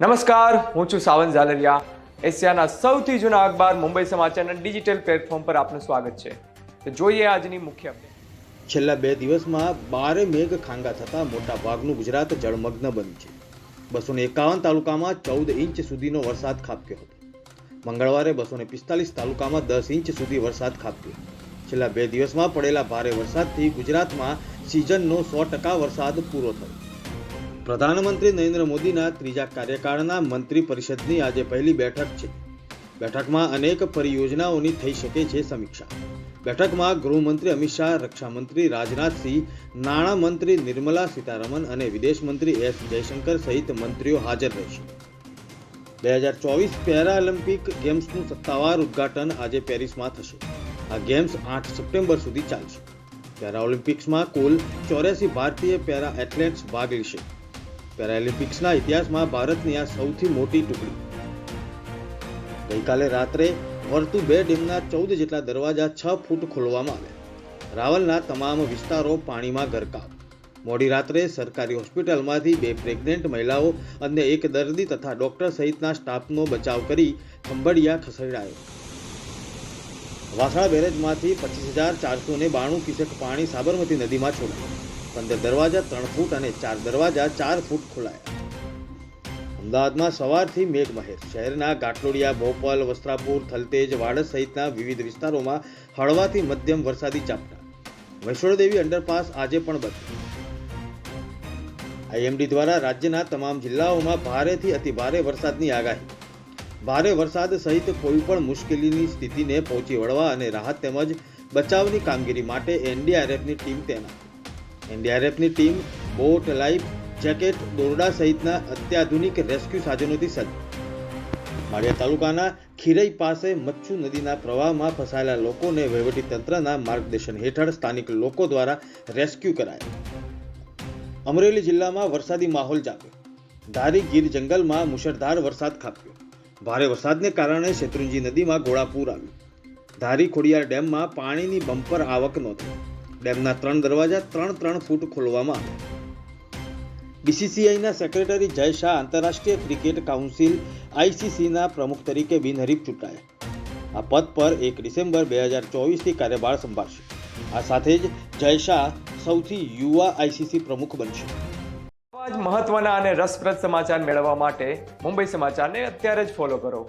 નમસ્કાર, હું છું સાવંત ઝાલરિયા. એશિયાના સૌથી જૂના અખબાર મુંબઈ સમાચારના ડિજિટલ પ્લેટફોર્મ પર આપનું સ્વાગત છે. તો જોઈએ આજની મુખ્ય. છેલ્લા બે દિવસમાં બારે મેઘ ખાંગા થતાં મોટા ભાગનું ગુજરાત જળમગ્ન બન્યું છે. બસો એકાવન તાલુકામાં ચૌદ ઇંચ સુધીનો વરસાદ ખાબક્યો હતો. મંગળવારે બસો પિસ્તાલીસ તાલુકામાં દસ ઇંચ સુધી વરસાદ ખાબક્યો. છેલ્લા બે દિવસમાં પડેલા ભારે વરસાદથી ગુજરાતમાં સિઝનનો સો ટકા વરસાદ પૂરો થયો. પ્રધાનમંત્રી નરેન્દ્ર મોદીના ત્રીજા કાર્યકાળના મંત્રી પરિષદની આજે પહેલી બેઠક છે. બેઠકમાં અનેક પરિયોજનાઓની થઈ શકે છે સમીક્ષા. બેઠકમાં ગૃહમંત્રી અમિત શાહ, રક્ષામંત્રી રાજનાથસિંહ નાણામંત્રી નિર્મલા સીતારમન અને વિદેશમંત્રી એસ જયશંકર સહિત મંત્રીઓ હાજર રહેશે. બે હજાર ચોવીસ પેરાલિમ્પિક ગેમ્સનું સત્તાવાર ઉદ્ઘાટન આજે પેરિસમાં થશે. આ ગેમ્સ આઠ સપ્ટેમ્બર સુધી ચાલશે. પેરાઓલિમ્પિક્સમાં કુલ ચોર્યાસી ભારતીય પેરા એથ્લેટ્સ ભાગ લેશે. પેરાલિમ્પિક્સના ઇતિહાસમાં ભારતની આ સૌથી મોટી ટુકડી. ગઈકાલે રાત્રે વર્તુ બે ડેમના ચૌદ જેટલા દરવાજા છ ફૂટ ખોલવામાં આવ્યા. રાવલના તમામ વિસ્તારો પાણીમાં ગરકાવ. મોડી રાત્રે સરકારી હોસ્પિટલમાંથી બે પ્રેગ્નેન્ટ મહિલાઓ અને એક દર્દી તથા ડોક્ટર સહિતના સ્ટાફનો બચાવ કરી ખંભડિયા ખસેડાયો. વાસણા બેરેજમાંથી પચીસ હજાર ચારસો ને બાણું ક્યુસેક પાણી સાબરમતી નદીમાં છોડાયું. પંદર દરવાજા, ત્રણ ફૂટ અને ચાર દરવાજા, ચાર ફૂટ ખોલાયા. અમદાવાદમાં સવારથી મેઘમહેર શહેરના ગાટલોડિયા ભોપાલ વસ્ત્રાપુર, થલતેજ વાડજ સહિતના વિવિધ વિસ્તારોમાં હળવાથી મધ્યમ વરસાદી ઝાપટા વૈષ્ણોદેવી અંડરપાસ આજે પણ બંધ. આઈએમડી દ્વારા રાજ્યના તમામ જિલ્લાઓમાં ભારેથી અતિભારે વરસાદની આગાહી. ભારે વરસાદ સહિત કોઈ પણ મુશ્કેલીની સ્થિતિને પહોંચી વળવા અને રાહત તેમજ બચાવની કામગીરી માટે એનડીઆરએફની ટીમ તૈનાત એનડીઆરએફની ટીમ બોટ, લાઈફ જેકેટ, દોરડા સહિતના અત્યાધુનિક રેસ્ક્યુ સાધનોથી સજ્જ. માળિયા તાલુકાના ખીરઈ પાસે મચ્છુ નદીના પ્રવાહમાં ફસાયેલા લોકોને વહીવટી તંત્રના માર્ગદર્શન હેઠળ સ્થાનિક લોકો દ્વારા રેસ્ક્યુ કરાયા. અમરેલી જિલ્લામાં વરસાદી માહોલ જામ્યો. ધારી ગીર જંગલમાં મુશળધાર વરસાદ ખાબક્યો. ભારે વરસાદને કારણે શેત્રુંજી નદીમાં ઘોડાપૂર આવ્યું. ધારી ખોડિયાર ડેમમાં પાણીની બમ્પર આવક નોંધી. ડેમના ત્રણ દરવાજા ત્રણ ત્રણ ફૂટ ખોલવામાં બીસીસીઆઈના સેક્રેટરી જય શાહ આંતરરાષ્ટ્રીય ક્રિકેટ કાઉન્સિલ આઈસીસીના પ્રમુખ તરીકે બિનહરીફ ચૂંટાયા. આ પદ પર એક ડિસેમ્બર બે હજાર ચોવીસથી કાર્યભાર સંભાળશે. આ સાથે જ જય શાહ સૌથી યુવા આઈસીસી પ્રમુખ બનશે. આવા જ મહત્વના અને રસપ્રદ સમાચાર મેળવવા માટે મુંબઈ સમાચારને અત્યારે જ ફોલો કરો.